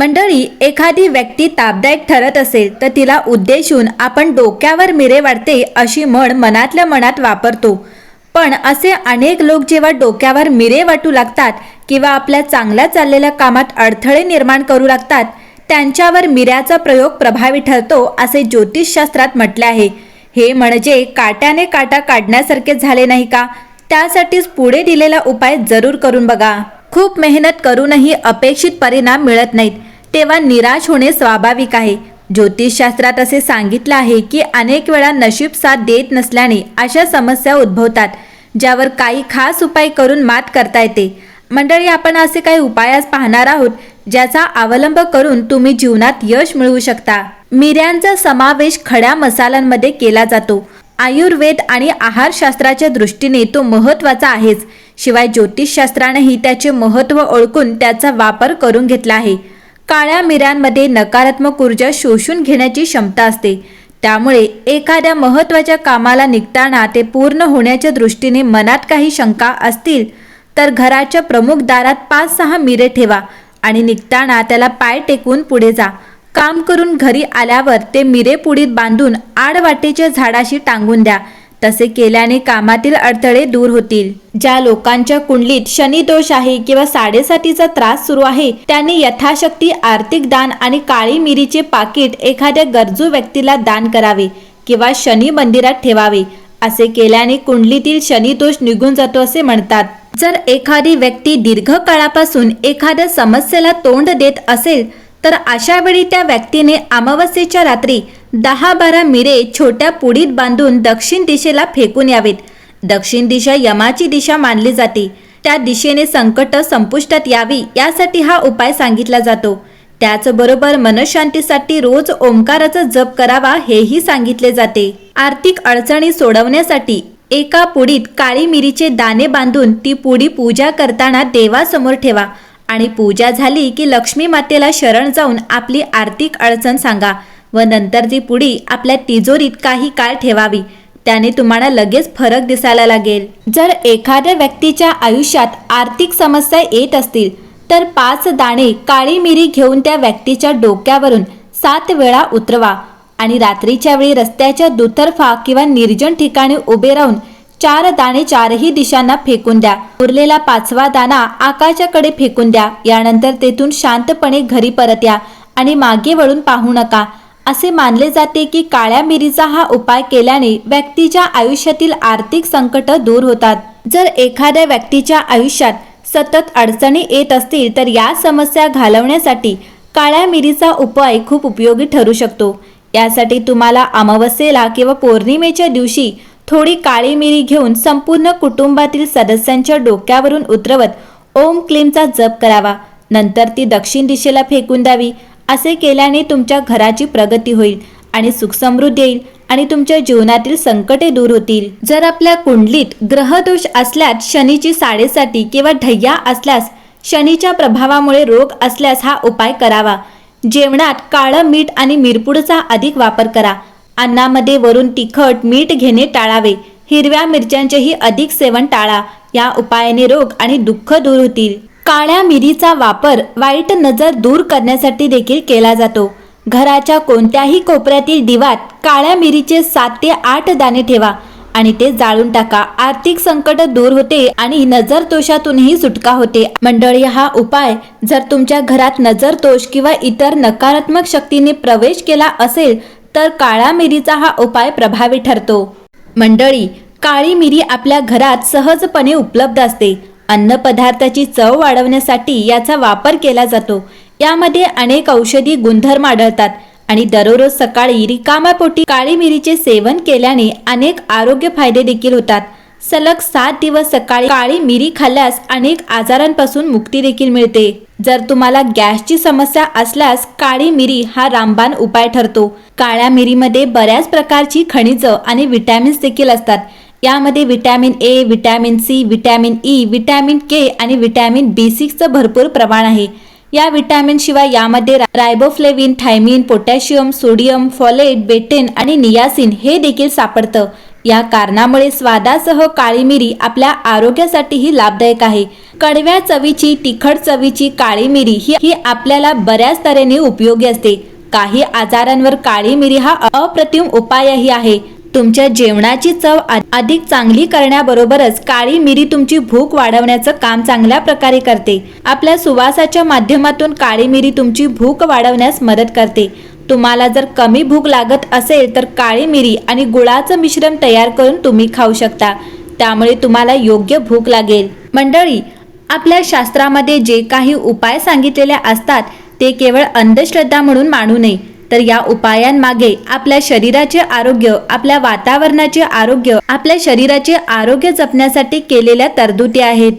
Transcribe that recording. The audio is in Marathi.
मंडळी एखादी व्यक्ती तापदायक ठरत असेल तर तिला उद्देशून आपण डोक्यावर मिरे वाढते अशी म्हण मनातल्या मनात वापरतो. पण असे अनेक लोक जेव्हा डोक्यावर मिरे वाटू लागतात किंवा आपल्या चांगल्या चाललेल्या कामात अडथळे निर्माण करू लागतात त्यांच्यावर मिऱ्याचा प्रयोग प्रभावी ठरतो असे ज्योतिषशास्त्रात म्हटले आहे. हे म्हणजे काट्याने काटा काढण्यासारखे झाले नाही का? त्यासाठीच पुढे दिलेला उपाय जरूर करून बघा. खूप मेहनत करूनही अपेक्षित परिणाम मिळत नाहीत. तेव्हा निराश होणे स्वाभाविक आहे. ज्योतिषशास्त्रात असे सांगितलं आहे की अनेक वेळा नशीब साथ देत नसल्याने अशा समस्या उद्भवतात ज्यावर काही खास उपाय करून मात करता येते. मंडळी आपण असे काही उपाय आज पाहणार आहोत ज्याचा अवलंब करून तुम्ही जीवनात यश मिळवू शकता. मिऱ्यांचा समावेश खड्या मसाल्यांमध्ये केला जातो. आयुर्वेद आणि आहारशास्त्राच्या दृष्टीने तो महत्त्वाचा आहेच. शिवाय ज्योतिषशास्त्रानेही त्याचे महत्त्व ओळखून त्याचा वापर करून घेतला आहे. काळ्या मिऱ्यांमध्ये नकारात्मक ऊर्जा शोषून घेण्याची क्षमता असते. त्यामुळे एखाद्या महत्त्वाच्या कामाला निघताना ते पूर्ण होण्याच्या दृष्टीने मनात काही शंका असतील तर घराच्या प्रमुख दारात पाच सहा मिरे ठेवा आणि निघताना त्याला पाय टेकून पुढे जा. काम करून घरी आल्यावर ते मिरे पुडीत बांधून आडवाटेच्या झाडाशी टांगून द्या. तसे केल्याने कामातील अडथळे दूर होतील. ज्या लोकांच्या कुंडलीत शनी दोष आहे किंवा साडेसातीचा त्रास सुरू आहे त्यांनी यथाशक्ती आर्थिक दान आणि काळी मिरीचे पाकिट एखाद्या गरजू व्यक्तीला दान करावे किंवा शनी मंदिरात ठेवावे. असे केल्याने कुंडलीतील शनी दोष निघून जातो असे म्हणतात. जर एखादी व्यक्ती दीर्घ काळापासून एखाद्या समस्येला तोंड देत असेल तर अशा वेळी त्या व्यक्तीने अमावस्येच्या रात्री दहा बारा मिरे छोट्या पुडीत बांधून दक्षिण दिशेला फेकून यावेत. दक्षिण दिशा यमाची दिशा मानली जाते. त्या दिशेने संकट संपुष्टात यावी यासाठी हा उपाय सांगितला जातो. त्याचबरोबर मनशांतीसाठी रोज ओंकाराचा जप करावा हेही सांगितले जाते. आर्थिक अडचणी सोडवण्यासाठी एका पुडीत काळी मिरीचे दाणे बांधून ती पुडी पूजा करताना देवासमोर ठेवा. आणि पूजा झाली की लक्ष्मी मातेला शरण जाऊन आपली आर्थिक अडचण सांगा. व नंतर ती पुडी आपल्या तिजोरीत काही काळ ठेवावी. त्याने तुम्हाला लगेच फरक दिसायला लागेल. जर एखाद्या व्यक्तीच्या आयुष्यात आर्थिक समस्या येत असतील तर पाच दाणे काळी मिरी घेऊन त्या व्यक्तीच्या डोक्यावरून सात वेळा उतरवा आणि रात्रीच्या वेळी रस्त्याच्या दुतर्फा किंवा निर्जन ठिकाणी उभे राहून चार दाणे चारही दिशांना फेकून द्या. उरलेला पाचवा दाणा आकाशाकडे फेकून द्या. यानंतर तेथून शांतपणे घरी परत या आणि मागे वळून पाहू नका. असे मानले जाते की काळ्या मिरीचा हा उपाय केल्याने व्यक्तीच्या आयुष्यातील आर्थिक संकट दूर होतात. जर एखाद्या व्यक्तीच्या आयुष्यात सतत अडचणी येत असतील तर या समस्या घालवण्यासाठी काळ्या मिरीचा उपाय खूप उपयोगी ठरू शकतो. यासाठी तुम्हाला अमावस्येला किंवा पौर्णिमेच्या दिवशी थोडी काळी मिरी घेऊन संपूर्ण कुटुंबातील सदस्यांच्या डोक्यावरून उतरवत ओम क्लीमचा जप करावा. नंतर ती दक्षिण दिशेला फेकून द्यावी. असे केल्याने तुमच्या घराची प्रगती होईल आणि सुखसमृद्धी येईल आणि तुमच्या जीवनातील संकटे दूर होतील. जर आपल्या कुंडलीत ग्रहदोष असल्यास शनीची साडेसाती किंवा ढय्या असल्यास शनीच्या प्रभावामुळे रोग असल्यास हा उपाय करावा. जेवणात काळं मीठ आणि मिरपूडचा अधिक वापर करा. अन्नामध्ये वरून तिखट मीठ घेणे टाळावे. हिरव्या मिरच्यांचेही अधिक सेवन टाळा. या उपायाने रोग आणि दुःख दूर होतील. काळ्या मिरीचा वापर वाईट नजर दूर करण्यासाठी देखील केला जातो. घराच्या कोणत्याही कोपऱ्यातील दिवात काळ्या मिरीचे सात ते आठ दाणे ठेवा आणि ते जाळून टाका. आर्थिक संकट दूर होते आणि नजर तोषातूनही सुटका होते. मंडळी हा उपाय जर तुमच्या घरात नजर तोष किंवा इतर नकारात्मक शक्तीने प्रवेश केला असेल तर काळ्या मिरीचा हा उपाय प्रभावी ठरतो. मंडळी काळी मिरी आपल्या घरात सहजपणे उपलब्ध असते. अन्नपदार्थाची चव वाढवण्यासाठी याचा वापर केला जातो. यामध्ये अनेक औषधी गुणधर्म आढळतात आणि दररोज सकाळी रिकामापोटी काळी मिरीचे सेवन केल्याने अनेक आरोग्य फायदे देखील होतात. सलग सात दिवस सकाळी काळी मिरी खाल्ल्यास अनेक आजारांपासून मुक्ती देखील मिळते. जर तुम्हाला गॅसची समस्या असल्यास काळी मिरी हा रामबाण उपाय ठरतो. काळ्या मिरीमध्ये बऱ्याच प्रकारची खनिज आणि विटॅमिन्स देखील असतात. यामध्ये vitamin A vitamin C vitamin E vitamin K आणि विटॅमिन बी सिक्सचं भरपूर प्रमाण आहे. या विटॅमिन शिवाय यामध्ये riboflavin thiamine potassium sodium folate betaine आणि नियासिन हे देखील सापडतं. या कारणामुळे स्वादासह काळी मिरी आपल्या आरोग्यासाठीही लाभदायक आहे. कडव्या चवीची तिखट चवीची काळी मिरी ही ही आपल्याला बऱ्याच तऱ्हेने उपयोगी असते. काही आजारांवर काळी मिरी हा अप्रतिम उपायही आहे. तुमच्या जेवणाची चव आ- अधिक चांगली करण्याबरोबरच काळी मिरी तुमची भूक वाढवण्याचं काम चांगल्या प्रकारे करते. आपल्या सुवासाच्या माध्यमातून काळी मिरी तुमची भूक वाढवण्यास मदत करते. तुम्हाला जर कमी भूक लागत असेल तर काळी मिरी आणि गुळाचं मिश्रण तयार करून तुम्ही खाऊ शकता. त्यामुळे तुम्हाला योग्य भूक लागेल. मंडळी आपल्या शास्त्रामध्ये जे काही उपाय सांगितलेले असतात ते केवळ अंधश्रद्धा म्हणून मानू नये. तर या उपायांमागे आपल्या शरीराचे आरोग्य आपल्या वातावरणाचे आरोग्य आपल्या शरीराचे आरोग्य जपण्यासाठी केलेल्या तरतुदी आहेत.